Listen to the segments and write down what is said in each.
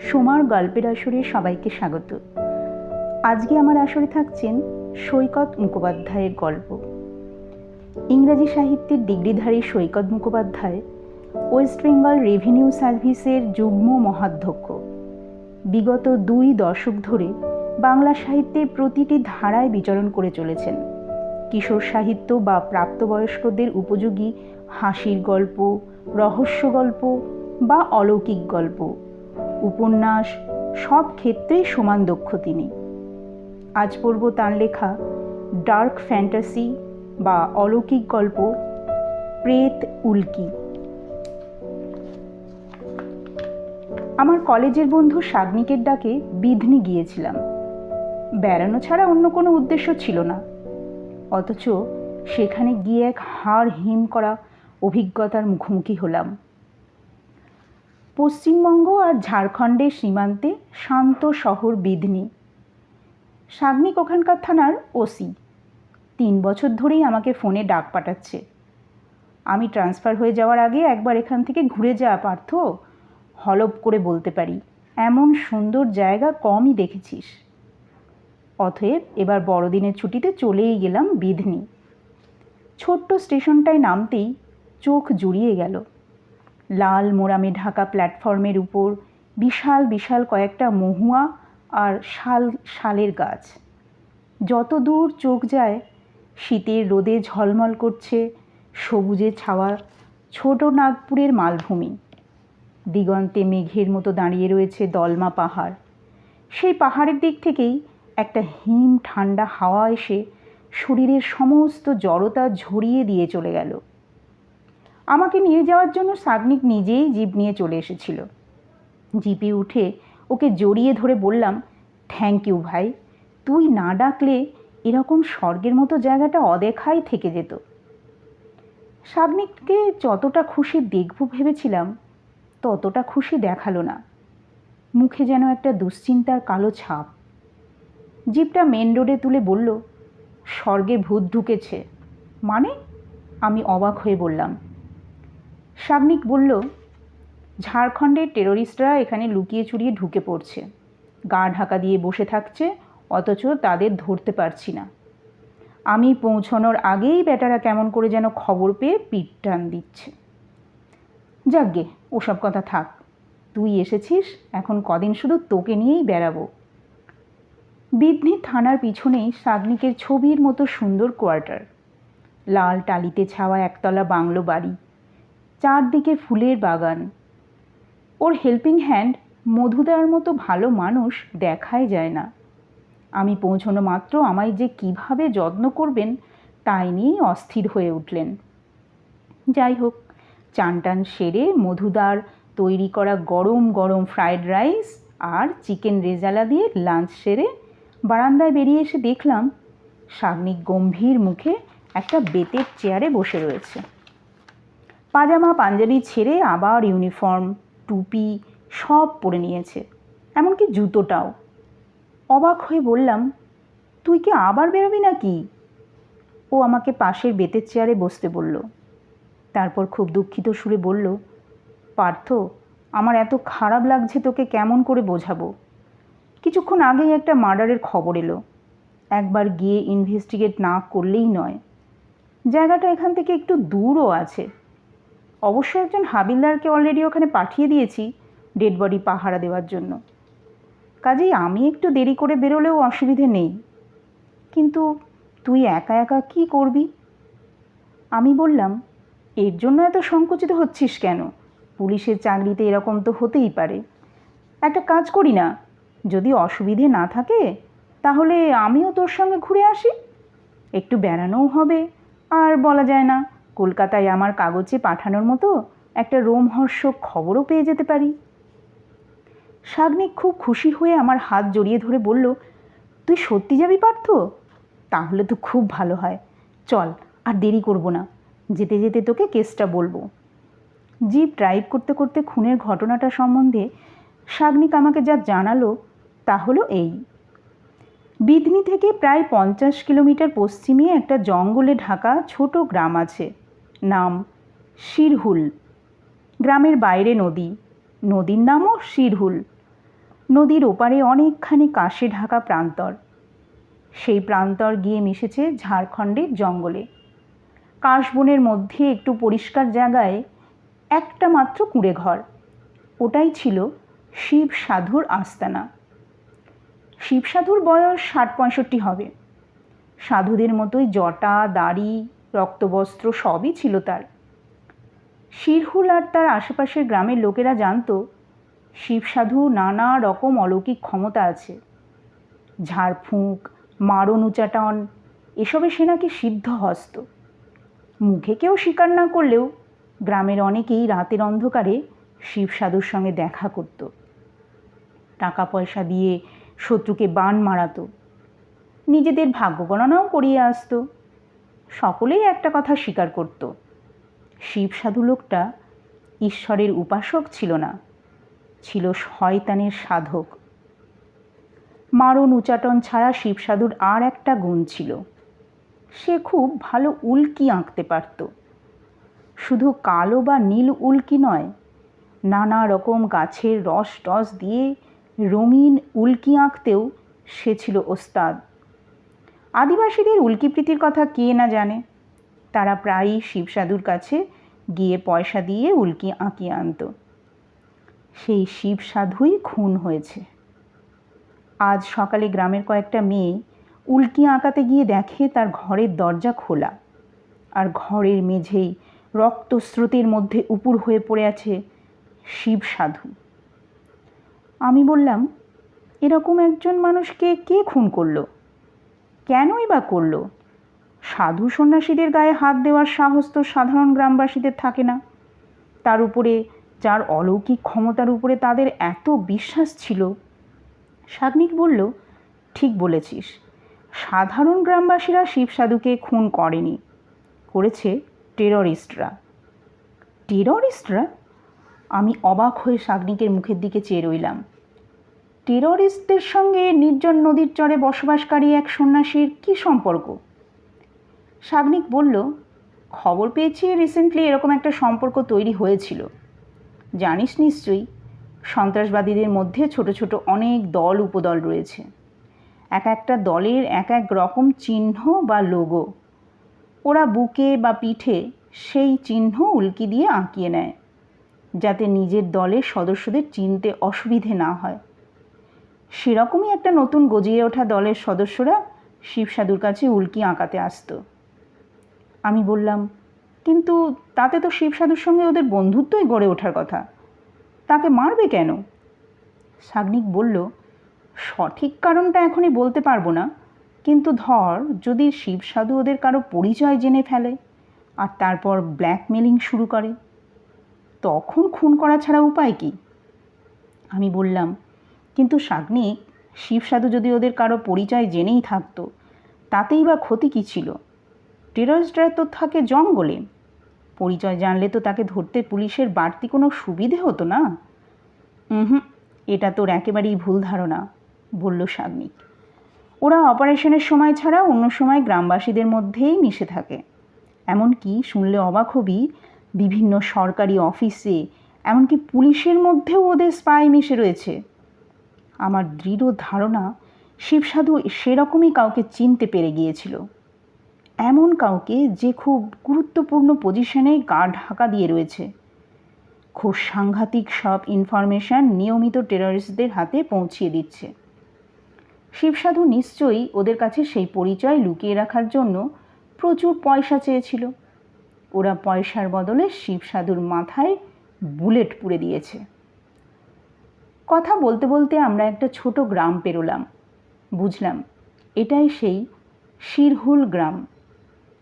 সোমার গল্পের আসরে সবাইকে স্বাগত। আজকে আমার আসরে থাকছেন সৈকত মুখোপাধ্যায়ের গল্প। ইংরাজি সাহিত্যের ডিগ্রিধারী Saikat Mukhopadhyay, West Bengal revenue সার্ভিসের যুগ্ম মহাধ্যক্ষ। বিগত দুই দশক ধরে বাংলা সাহিত্যের প্রতিটি ধারায় বিচরণ করে চলেছেন। কিশোর সাহিত্য বা প্রাপ্তবয়স্কদের উপযোগী হাসির গল্প, রহস্য গল্প বা অলৌকিক গল্প। উপন্যাস, সব ক্ষেত্রেই সমান দক্ষ তিনি। আজ পড়ব তাঁর লেখা ডার্ক ফ্যান্টাসি বা অলৌকিক গল্প প্রেত উল্কি। আমার কলেজের বন্ধু সাগ্নিকের ডাকে বিধনি গিয়েছিলাম। বেড়ানো ছাড়া অন্য কোনো উদ্দেশ্য ছিল না। অথচ সেখানে গিয়ে এক হাড় হিম করা অভিজ্ঞতার মুখোমুখি হলাম। পশ্চিমবঙ্গ আর ঝাড়খণ্ডের সীমান্তে শান্ত শহর বিধনি। সাগ্নিক ওখানকার থানার ওসি। তিন বছর ধরেই আমাকে ফোনে ডাক পাঠাচ্ছে। আমি ট্রান্সফার হয়ে যাওয়ার আগে একবার এখান থেকে ঘুরে যাওয়া পার্থ। হলপ করে বলতে পারি, এমন সুন্দর জায়গা কমই দেখেছিস। অতএব এবার বড়দিনের ছুটিতে চলেই গেলাম বিধনি। ছোট্ট স্টেশনটায় নামতেই চোখ জুড়িয়ে গেল। লাল মোরামে ঢাকা প্ল্যাটফর্মের উপর বিশাল বিশাল কয়েকটা মহুয়া আর শাল, শালের গাছ। যত দূর চোখ যায়, শীতের রোদে ঝলমল করছে সবুজে ছাওয়া ছোট নাগপুরের মালভূমি। দিগন্তে মেঘের মতো দাঁড়িয়ে রয়েছে দলমা পাহাড়। সেই পাহাড়ের দিক থেকেই একটা হিম ঠান্ডা হাওয়া এসে শরীরের সমস্ত জড়তা ঝরিয়ে দিয়ে চলে গেল। আমাকে নিয়ে যাওয়ার জন্য সাগনিক নিজেই জিপ নিয়ে চলে এসেছিল। জিপে উঠে ওকে জড়িয়ে ধরে বললাম থ্যাংক ইউ ভাই। তুই না ডাকলে এরকম স্বর্গের মতো জায়গাটা অদেখাই থেকে যেত। সাগনিককে যতটা খুশি দেখব ভেবেছিলাম, ততটা খুশি দেখাল না। মুখে যেন একটা দুশ্চিন্তার কালো ছাপ। জিপটা মেন রোডে তুলে বলল, স্বর্গে ভূত ঢুকেছে। মানে আমি অবাক হয়ে বললাম সাগনিক বলল, ঝাড়খণ্ডের টেররিস্টরা এখানে লুকিয়ে চুরিয়ে ঢুকে পড়ছে। গা ঢাকা দিয়ে বসে থাকছে, অথচ তাদের ধরতে পারছি না। আমি পৌঁছানোর আগেই বেটারা কেমন করে যেন খবর পেয়ে পিঠ টান দিচ্ছে। যাকগে ওসব কথা থাক। তুই এসেছিস, এখন কদিন শুধু তোকে নিয়েই বেড়াবো। বিদনি থানার পিছনেই সাগনিকের ছবির মতো সুন্দর কোয়ার্টার। লাল টালিতে ছাওয়া একতলা বাংলো বাড়ি। চারদিকে ফুলের বাগান। ওর হেল্পিং হ্যান্ড মধুদার মতো ভালো মানুষ দেখাই যায় না। আমি পৌঁছনো মাত্র আমায় যে কীভাবে যত্ন করবেন, তাই নিয়েই অস্থির হয়ে উঠলেন। যাই হোক, চান টান সেরে মধুদার তৈরি করা গরম গরম ফ্রায়েড রাইস আর চিকেন রেজালা দিয়ে লাঞ্চ সেরে বারান্দায় বেরিয়ে এসে দেখলাম সাগ্নিক গম্ভীর মুখে একটা বেতের চেয়ারে বসে রয়েছে। পাজামা পাঞ্জাবি ছেড়ে আবার ইউনিফর্ম, টুপি সব পরে নিয়েছে, এমনকি জুতোটাও। অবাক হয়ে বললাম, তুই কি আবার বেরোবি নাকি? ও আমাকে পাশের বেতের চেয়ারে বসতে বলল। তারপর খুব দুঃখিত সুরে বলল, পার্থ, আমার এত খারাপ লাগছে তোকে কেমন করে বোঝাবো? কিছুক্ষণ আগেই একটা মার্ডারের খবর এলো। একবার গিয়ে ইনভেস্টিগেট না করলেই নয়। জায়গাটা এখান থেকে একটু দূরও আছে। অবশ্য একজন হাবিলদারকে অলরেডি ওখানে পাঠিয়ে দিয়েছি ডেড বডি পাহারা দেওয়ার জন্য। কাজেই আমি একটু দেরি করে বেরোলেও অসুবিধে নেই। কিন্তু তুই একা একা কি করবি? আমি বললাম, এর জন্য এত সংকুচিত হচ্ছিস কেন? পুলিশের চাকরিতে এরকম তো হতেই পারে। একটা কাজ করি না, যদি অসুবিধে না থাকে, তাহলে আমিও তোর সঙ্গে ঘুরে আসি। একটু বেড়ানোও হবে, আর বলা যায় না। কলকাতায় আমার কাগজে পাঠানোর মতো একটা রোমহর্ষক খবরও পেয়ে যেতে পারি। সাগ্নিক খুব খুশি হয়ে আমার হাত জড়িয়ে ধরে বলল, তুই সত্যি যাবি পার্থ? তাহলে তো খুব ভালো হয়। চল, আর দেরি করব না। যেতে যেতে তোকে কেসটা বলব। জিপ ড্রাইভ করতে করতে খুনের ঘটনাটা সম্বন্ধে সাগ্নিক আমাকে যা জানালো, তা হলো এই। বিধনি থেকে প্রায় পঞ্চাশ কিলোমিটার পশ্চিমে একটা জঙ্গলে ঢাকা ছোট গ্রাম আছে। নাম শিরহুল। গ্রামের বাইরে নদী। নদীর নামও শিরহুল। নদীর ওপারে অনেকখানি কাশে ঢাকা প্রান্তর। সেই প্রান্তর গিয়ে মিশেছে ঝাড়খণ্ডের জঙ্গলে। কাশবনের মধ্যে একটু পরিষ্কার জায়গায় একটা মাত্র কুঁড়ে ঘর ওটাই ছিল শিব সাধুর আস্তানা। শিব সাধুর বয়স ষাট পঁয়ষট্টি হবে। সাধুদের মতোই জটা, দাড়ি, রক্তবস্ত্র সবই ছিল তার। শিরহুল আর তার আশেপাশের গ্রামের লোকেরা জানতো, শিবসাধু নানা রকম অলৌকিক ক্ষমতা আছে। ঝাড়ফুঁক, মারণ উচাটন, এসবে সে নাকি সিদ্ধ হস্ত। মুখে কেউ স্বীকার না করলেও গ্রামের অনেকেই রাতের অন্ধকারে শিবসাধুর সঙ্গে দেখা করত। টাকা পয়সা দিয়ে শত্রুকে বান মারাতো। নিজেদের ভাগ্য গণনাও করিয়ে আসতো। সকলেই একটা কথা স্বীকার করত, শিব সাধু লোকটা ঈশ্বরের উপাসক ছিল না, ছিল শয়তানের সাধক। মারণ উচাটন ছাড়া শিব সাধুর আর একটা গুণ ছিল, সে খুব ভালো উল্কি আঁকতে পারত। শুধু কালো বা নীল উল্কি নয়, নানা রকম গাছের রস টস দিয়ে রঙিন উল্কি আঁকতেও সে ছিল ওস্তাদ। আদিবাসীদের উল্কিপ্রীতির কথা কে না জানে? তারা প্রায়ই শিবসাধুর কাছে গিয়ে পয়সা দিয়ে উল্কি আঁকিয়ে আনত। সেই শিবসাধুই খুন হয়েছে। আজ সকালে গ্রামের কয়েকটা মেয়ে উল্কি আঁকাতে গিয়ে দেখে তার ঘরের দরজা খোলা। আর ঘরের মেঝেই রক্তস্রোতের মধ্যে উপুর হয়ে পড়ে আছে শিব সাধু আমি বললাম, এরকম একজন মানুষকে কে খুন করল? কেনই বা করল? সাধু সন্ন্যাসীদের গায়ে হাত দেওয়ার সাহস তো সাধারণ গ্রামবাসীদের থাকে না। তার উপরে, যার অলৌকিক ক্ষমতার উপরে তাদের এত বিশ্বাস ছিল। সাগ্নিক বলল, ঠিক বলেছিস। সাধারণ গ্রামবাসীরা শিব সাধুকে খুন করেনি। করেছে টেররিস্টরা। টেররিস্টরা? আমি অবাক হয়ে সাগ্নিকের মুখের দিকে চেয়ে রইলাম। টেররিস্টদের সঙ্গে নির্জন নদীর চরে বসবাসকারী এক সন্ন্যাসীর কী সম্পর্ক? সাগ্নিক বলল, খবর পেয়েছি রিসেন্টলি এরকম একটা সম্পর্ক তৈরি হয়েছিল। জানিস নিশ্চয়ই, সন্ত্রাসবাদীদের মধ্যে ছোট ছোট অনেক দল উপদল রয়েছে। এক একটা দলের এক এক রকম চিহ্ন বা লোগো ওরা বুকে বা পিঠে সেই চিহ্ন উল্কি দিয়ে আঁকিয়ে নেয়, যাতে নিজের দলের সদস্যদের চিনতে অসুবিধে না হয়। সেরকমই একটা নতুন গজিয়ে ওঠা দলের সদস্যরা শিবসাধুর কাছে উল্কি আঁকাতে আসতো। আমি বললাম, কিন্তু তাতে তো শিবসাধুর সঙ্গে ওদের বন্ধুত্বই গড়ে ওঠার কথা। তাকে মারবে কেন? সাগ্নিক বলল, সঠিক কারণটা এখনই বলতে পারব না। কিন্তু ধর, যদি শিবসাধু ওদের কারও পরিচয় জেনে ফেলে আর তারপর ব্ল্যাকমেলিং শুরু করে, তখন খুন করা ছাড়া উপায় কি? আমি বললাম কিন্তু সাগ্নিক শিবসাধু যদি ওদের কারও পরিচয় জেনেই থাকতো, তাতেই বা ক্ষতি কী ছিল? টেররিস্টরা তো থাকে জঙ্গলে। পরিচয় জানলে তো তাকে ধরতে পুলিশের বাড়তি কোনো সুবিধে হতো না। হুম এটা তোর একেবারেই ভুল ধারণা, বলল সাগ্নিক ওরা অপারেশনের সময় ছাড়া অন্য সময় গ্রামবাসীদের মধ্যেই মিশে থাকে। এমনকি শুনলে অবাক হবি, বিভিন্ন সরকারি অফিসে, এমনকি পুলিশের মধ্যেও ওদের স্পাই মিশে রয়েছে। আমার দৃঢ় ধারণা শিবসাধু সেরকমই কাউকে চিনতে পেরে গিয়েছিল। এমন কাউকে যে খুব গুরুত্বপূর্ণ পজিশনে গা ঢাকা দিয়ে রয়েছে। খুব সাংঘাতিক সব ইনফরমেশান নিয়মিত টেররিস্টদের হাতে পৌঁছিয়ে দিচ্ছে। শিবসাধু নিশ্চয়ই ওদের কাছে সেই পরিচয় লুকিয়ে রাখার জন্য প্রচুর পয়সা চেয়েছিল। ওরা পয়সার বদলে শিবসাধুর মাথায় বুলেট পুড়ে দিয়েছে। কথা বলতে বলতে আমরা একটা ছোট গ্রাম পেরোলাম। বুঝলাম, এটাই সেই শিরহুল গ্রাম।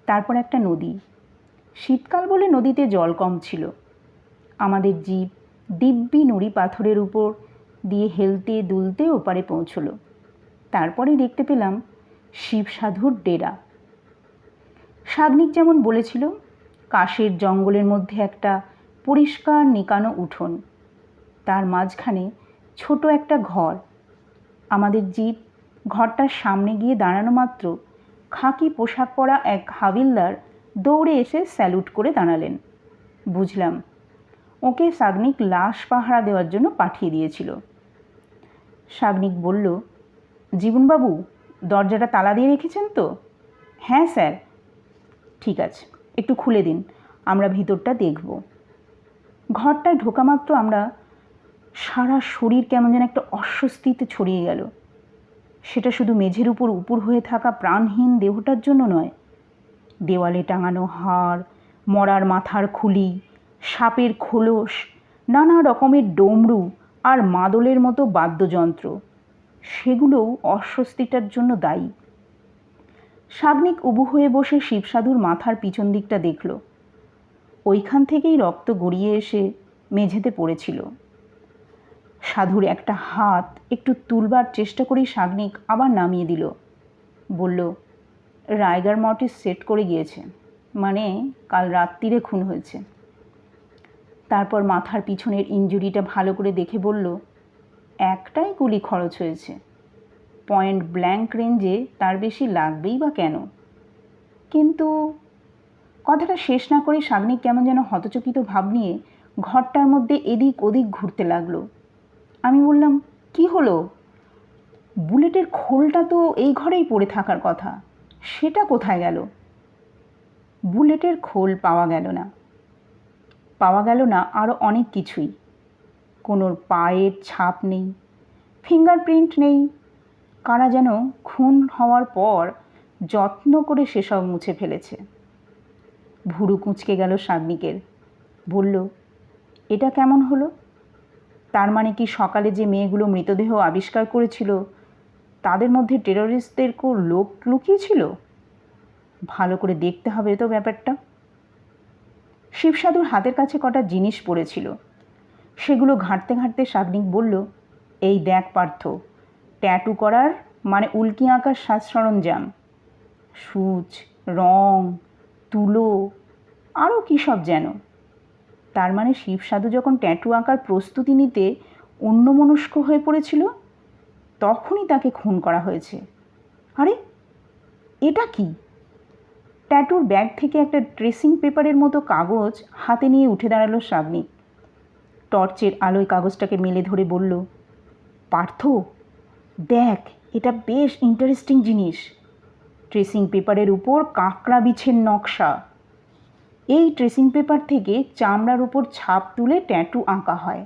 তারপর একটা নদী। শীতকাল বলে নদীতে জল কম ছিল। আমাদের জীব দিব্যি নুড়ি পাথরের উপর দিয়ে হেলতে দুলতে ওপারে পৌঁছলো। তারপরে দেখতে পেলাম শিব সাধুর ডেরা। সাগ্নিক যেমন বলেছিল, কাশের জঙ্গলের মধ্যে একটা পরিষ্কার নিকানো উঠোন। তার মাঝখানে ছোট একটা ঘর। আমাদের জিপ ঘরটার সামনে গিয়ে দাঁড়ানো মাত্র খাকি পোশাক পরা এক হাবিলদার দৌড়ে এসে স্যালুট করে দাঁড়ালেন। বুঝলাম, ওকে সাগনিক লাশ পাহারা দেওয়ার জন্য পাঠিয়ে দিয়েছিল। শাগনিক বলল, জীবনবাবু, দরজাটা তালা দিয়ে রেখেছেন তো? হ্যাঁ স্যার। ঠিক আছে, একটু খুলে দিন, আমরা ভিতরটা দেখব। ঘরটায় ঢোকা মাত্র আমরা সারা শরীর কেমন যেন একটা অস্বস্তিতে ছড়িয়ে গেল। সেটা শুধু মেঝের উপর উপর হয়ে থাকা প্রাণহীন দেহটার জন্য নয়। দেওয়ালে টাঙানো হাড়, মরার মাথার খুলি, সাপের খোলস, নানা রকমের ডমরু আর মাদলের মতো বাদ্যযন্ত্র, সেগুলোও অস্বস্তিটার জন্য দায়ী। সাগ্নিক উবু হয়ে বসে শিবসাধুর মাথার পিছন দিকটা দেখল। ওইখান থেকেই রক্ত গড়িয়ে এসে মেঝেতে পড়েছিল। সাধুর একটা হাত একটু তুলবার চেষ্টা করেই সাগ্নিক আবার নামিয়ে দিল। বলল, রায়গার মর্টিস সেট করে গিয়েছে। মানে কাল রাত্রিরে খুন হয়েছে। তারপর মাথার পিছনের ইঞ্জুরিটা ভালো করে দেখে বলল, একটাই গুলি খরচ হয়েছে। পয়েন্ট ব্ল্যাঙ্ক রেঞ্জে তার বেশি লাগবেই বা কেন? কিন্তু কথাটা শেষ না করে সাগ্নিক কেমন যেন হতচকিত ভাব নিয়ে ঘরটার মধ্যে এদিক ওদিক ঘুরতে লাগল। আমি বললাম, কি হলো? বুলেটের খোলটা তো এই ঘরেই পড়ে থাকার কথা। সেটা কোথায় গেল? বুলেটের খোল পাওয়া গেল না। পাওয়া গেল না আরও অনেক কিছুই। কোনো পায়ের ছাপ নেই, ফিঙ্গারপ্রিন্ট নেই। কারা যেন খুন হওয়ার পর যত্ন করে সেসব মুছে ফেলেছে। ভুরু কুঁচকে গেল সাগ্নিকের বলল, এটা কেমন হলো? তার মানে কি সকালে যে মেয়েগুলো মৃতদেহ আবিষ্কার করেছিল, তাদের মধ্যে টেররিস্টদেরকেও লোক লুকিয়েছিল? ভালো করে দেখতে হবে তো ব্যাপারটা। শিবসাধুর হাতের কাছে কটা জিনিস পড়েছিল। সেগুলো ঘাঁটতে ঘাঁটতে সাগ্নিক বলল, এই দেখ পার্থ ট্যাটু করার মানে উল্কি আঁকার সাজ সরঞ্জাম। সূচ, রং, তুলো আরও কী সব যেন? তার মানে শিবসাধু যখন ট্যাটু আঁকার প্রস্তুতি নিতে অন্যমনস্ক হয়ে পড়েছিল, তখনই তাকে খুন করা হয়েছে। আরে, এটা কি? ট্যাটুর ব্যাগ থেকে একটা ড্রেসিং পেপারের মতো কাগজ হাতে নিয়ে উঠে দাঁড়াল সাবনিক টর্চের আলোয় কাগজটাকে মেলে ধরে বলল, পার্থ, দেখ, এটা বেশ ইন্টারেস্টিং জিনিস। ড্রেসিং পেপারের উপর কাঁকড়া বিছের নকশা। এই ট্রেসিং পেপার থেকে চামড়ার উপর ছাপ তুলে ট্যাটু আঁকা হয়।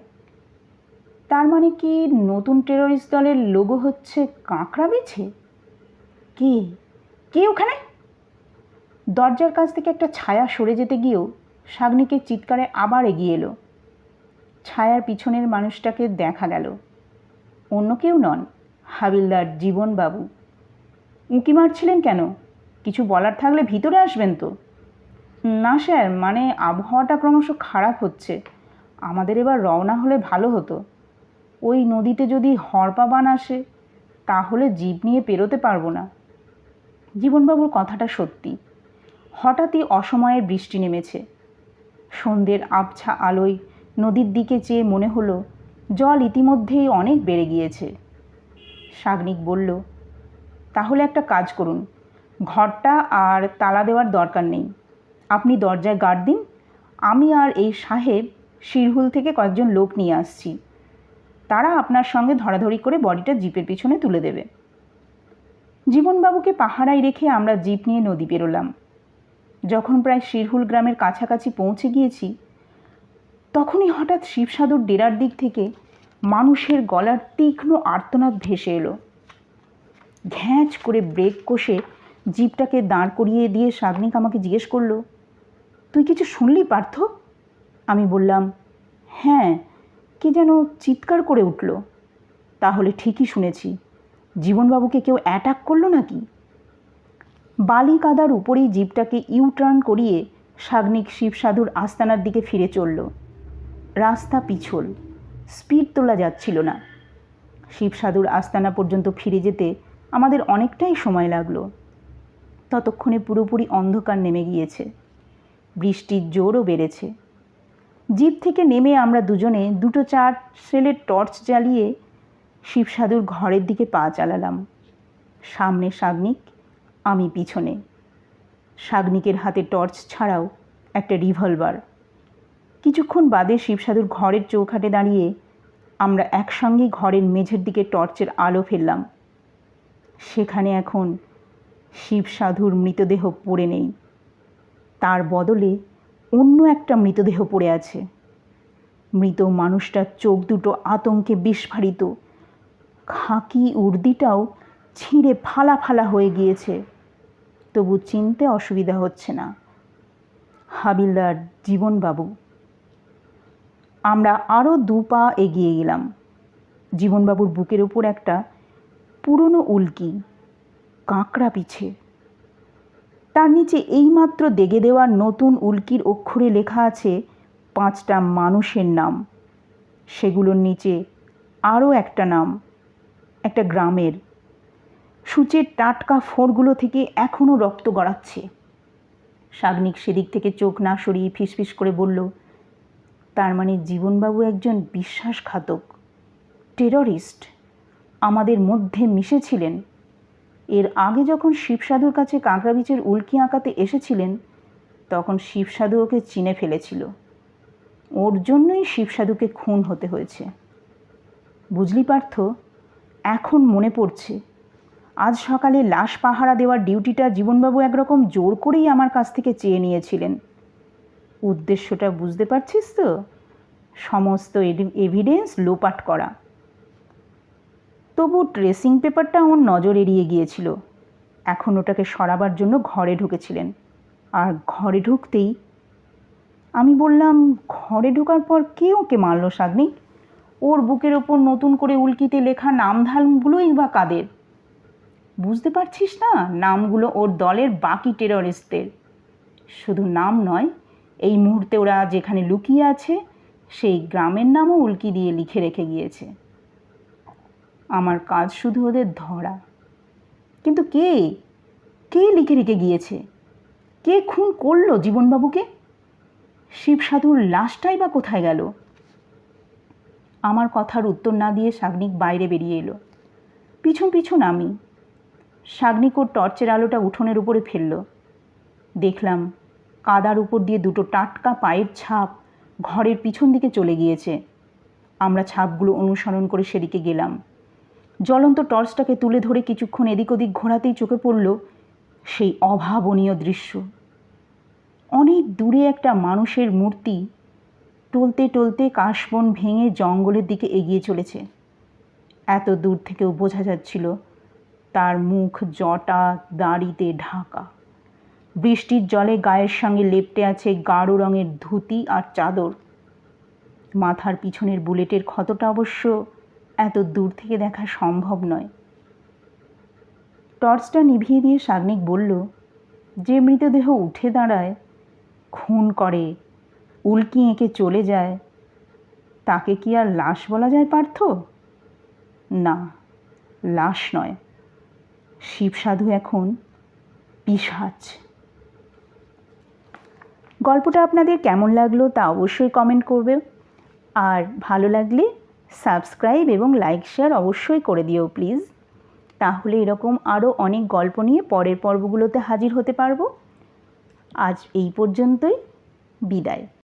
তার মানে কি নতুন টেরোরিস্ট দলের লোগো হচ্ছে কাঁকড়া বিছে? কে? কে ওখানে? দরজার কাছ থেকে একটা ছায়া সরে যেতে গিয়েও শাগনিকের চিৎকারে আবার এগিয়ে এলো। ছায়ার পিছনের মানুষটাকে দেখা গেল। অন্য কেউ নন, হাবিলদার জীবনবাবু। উঁকি মারছিলেন কেন? কিছু বলার থাকলে ভিতরে আসবেন তো। না স্যার মানে আবহাওয়াটা ক্রমশ খারাপ হচ্ছে। আমাদের এবার রওনা হলে ভালো হতো। ওই নদীতে যদি হরপাবান আসে, তাহলে জীব নিয়ে পেরোতে পারব না। জীবনবাবুর কথাটা সত্যি। হঠাৎই অসময়ের বৃষ্টি নেমেছে। সন্ধ্যের আবছা আলোয় নদীর দিকে চেয়ে মনে হলো, জল ইতিমধ্যেই অনেক বেড়ে গিয়েছে। সাগনিক বলল, তাহলে একটা কাজ করুন। ঘরটা আর তালা দেওয়ার দরকার নেই। আপনি দরজায় গার্ড দিন। আমি আর এই সাহেব শিরহুল থেকে কয়েকজন লোক নিয়ে আসছি। তারা আপনার সঙ্গে ধরাধরি করে বডিটা জিপের পিছনে তুলে দেবে। জীবনবাবুকে পাহারায় রেখে আমরা জিপ নিয়ে নদী পেরোলাম। যখন প্রায় শিরহুল গ্রামের কাছাকাছি পৌঁছে গিয়েছি, তখনই হঠাৎ শিবসাধুর ডেরার দিক থেকে মানুষের গলার তীক্ষ্ণ আর্তনাদ ভেসে এলো। ঘ্যাঁচ করে ব্রেক কষে জিপটাকে দাঁড় করিয়ে দিয়ে সাগনিক আমাকে জিজ্ঞেস করল তুই কিছু শুনলি, পার্থ? আমি বললাম হ্যাঁ কে যেন চিৎকার করে উঠল। তাহলে ঠিকই শুনেছি। জীবনবাবুকে কেউ অ্যাটাক করল নাকি? বালি কাদার উপরেই ইউ টার্ন করিয়ে সাগ্নিক শিবসাধুর আস্তানার দিকে ফিরে চলল। রাস্তা পিছল স্পিড তোলা যাচ্ছিল না। শিবসাধুর আস্তানা পর্যন্ত ফিরে যেতে আমাদের অনেকটাই সময় লাগল। ততক্ষণে পুরোপুরি অন্ধকার নেমে গিয়েছে। বৃষ্টির জোরও বেড়েছে। জিপ থেকে নেমে আমরা দুজনে দুটো চার সেলের টর্চ জ্বালিয়ে শিবসাধুর ঘরের দিকে পা চালালাম। সামনে সাগনিক, আমি পিছনে। সাগনিকের হাতে টর্চ ছাড়াও একটা রিভলভার। কিছুক্ষণ বাদে শিবসাধুর ঘরের চৌখাটে দাঁড়িয়ে আমরা একসঙ্গে ঘরের মেঝের দিকে টর্চের আলো ফেললাম। সেখানে এখন শিবসাধুর মৃতদেহ পড়ে নেই। তার বদলে অন্য একটা মৃতদেহ পড়ে আছে। মৃত মানুষটার চোখ দুটো আতঙ্কে বিস্ফারিত। খাকি উর্দিটাও ছিঁড়ে ফালা ফালা হয়ে গিয়েছে। তবু চিনতে অসুবিধা হচ্ছে না। হাবিলদার জীবনবাবু, আমরা আরও দু পা এগিয়ে গেলাম। জীবনবাবুর বুকের ওপর একটা পুরনো উল্কি, কাঁকড়া পিছে। তার নিচে এইমাত্র দেগে দেওয়া নতুন উল্কির অক্ষরে লেখা আছে পাঁচটা মানুষের নাম। সেগুলোর নিচে আরও একটা নাম, একটা গ্রামের। সূচের টাটকা ফোঁড়গুলো থেকে এখনও রক্ত গড়াচ্ছে। সাগনিক সেদিক থেকে চোখ না সরিয়ে ফিসফিস করে বলল, তার মানে জীবনবাবু একজন বিশ্বাসঘাতক, টেররিস্ট, আমাদের মধ্যে মিশেছিলেন? এর আগে যখন শিবসাধুর কাছে কাঁকড়া বিচের উল্কি আঁকাতে এসেছিলেন, তখন শিবসাধু ওকে চিনে ফেলেছিল। ওর জন্যই শিবসাধুকে খুন হতে হয়েছে। বুঝলি পার্থ, এখন মনে পড়ছে, আজ সকালে লাশ পাহারা দেওয়ার ডিউটিটা জীবনবাবু একরকম জোর করেই আমার কাছ থেকে চেয়ে নিয়েছিলেন। উদ্দেশ্যটা বুঝতে পারছিস তো? সমস্ত এভিডেন্স লোপাট করা। তবু ট্রেসিং পেপারটা ওর নজর এড়িয়ে গিয়েছিল। এখন ওটাকে সরাবার জন্য ঘরে ঢুকেছিলেন। আর ঘরে ঢুকতেই আমি বললাম, ঘরে ঢোকার পর কে ওকে মারল সাগ্নিক ওর বুকের ওপর নতুন করে উল্কিতে লেখা নামধামগুলোই বা কাদের? বুঝতে পারছিস না, নামগুলো ওর দলের বাকি টেররিস্টদের। শুধু নাম নয়, এই মুহূর্তে ওরা যেখানে লুকিয়ে আছে, সেই গ্রামের নামও উল্কি দিয়ে লিখে রেখে গিয়েছে। আমার কাজ শুধু ওদের ধরা। কিন্তু কে? কে লিখে রেখে গিয়েছে? কে খুন করল জীবনবাবুকে? শিব সাধুর লাশটাই বা কোথায় গেল? আমার কথার উত্তর না দিয়ে সাগনিক বাইরে বেরিয়ে এলো। পিছন পিছন আমি। সাগনিক ওর টর্চের আলোটা উঠোনের উপরে ফেলল। দেখলাম কাদার উপর দিয়ে দুটো টাটকা পায়ের ছাপ ঘরের পিছন দিকে চলে গিয়েছে। আমরা ছাপগুলো অনুসরণ করে সেদিকে গেলাম। জ্বলন্ত টর্চটাকে তুলে ধরে কিছুক্ষণ এদিক ওদিক ঘোরাতেই চোখে পড়ল সেই অভাবনীয় দৃশ্য। অনেক দূরে একটা মানুষের মূর্তি টলতে টলতে কাশবন ভেঙে জঙ্গলের দিকে এগিয়ে চলেছে। এত দূর থেকেও বোঝা যাচ্ছিল তার মুখ জটা, দাড়িতে ঢাকা। বৃষ্টির জলে গায়ের সঙ্গে লেপটে আছে গাঢ় রঙের ধুতি আর চাদর। মাথার পিছনের বুলেটের ক্ষতটা অবশ্য এত দূর থেকে দেখা সম্ভব নয়। টর্চটা নিভিয়ে দিয়ে সাগ্নিক বলল, যে মৃতদেহ উঠে দাঁড়ায়, খুন করে, উল্কি এঁকে চলে যায়, তাকে কি আর লাশ বলা যায় পার্থ? না, লাশ নয়। শিবসাধু এখন পিসাচ গল্পটা আপনাদের কেমন লাগল তা অবশ্যই কমেন্ট করবে আর ভালো লাগলে সাবস্ক্রাইব এবং লাইক শেয়ার অবশ্যই করে দিও, প্লিজ। তাহলে এরকম আরও অনেক গল্প নিয়ে পরের পর্বগুলোতে হাজির হতে পারব। আজ এই পর্যন্তই। বিদায়।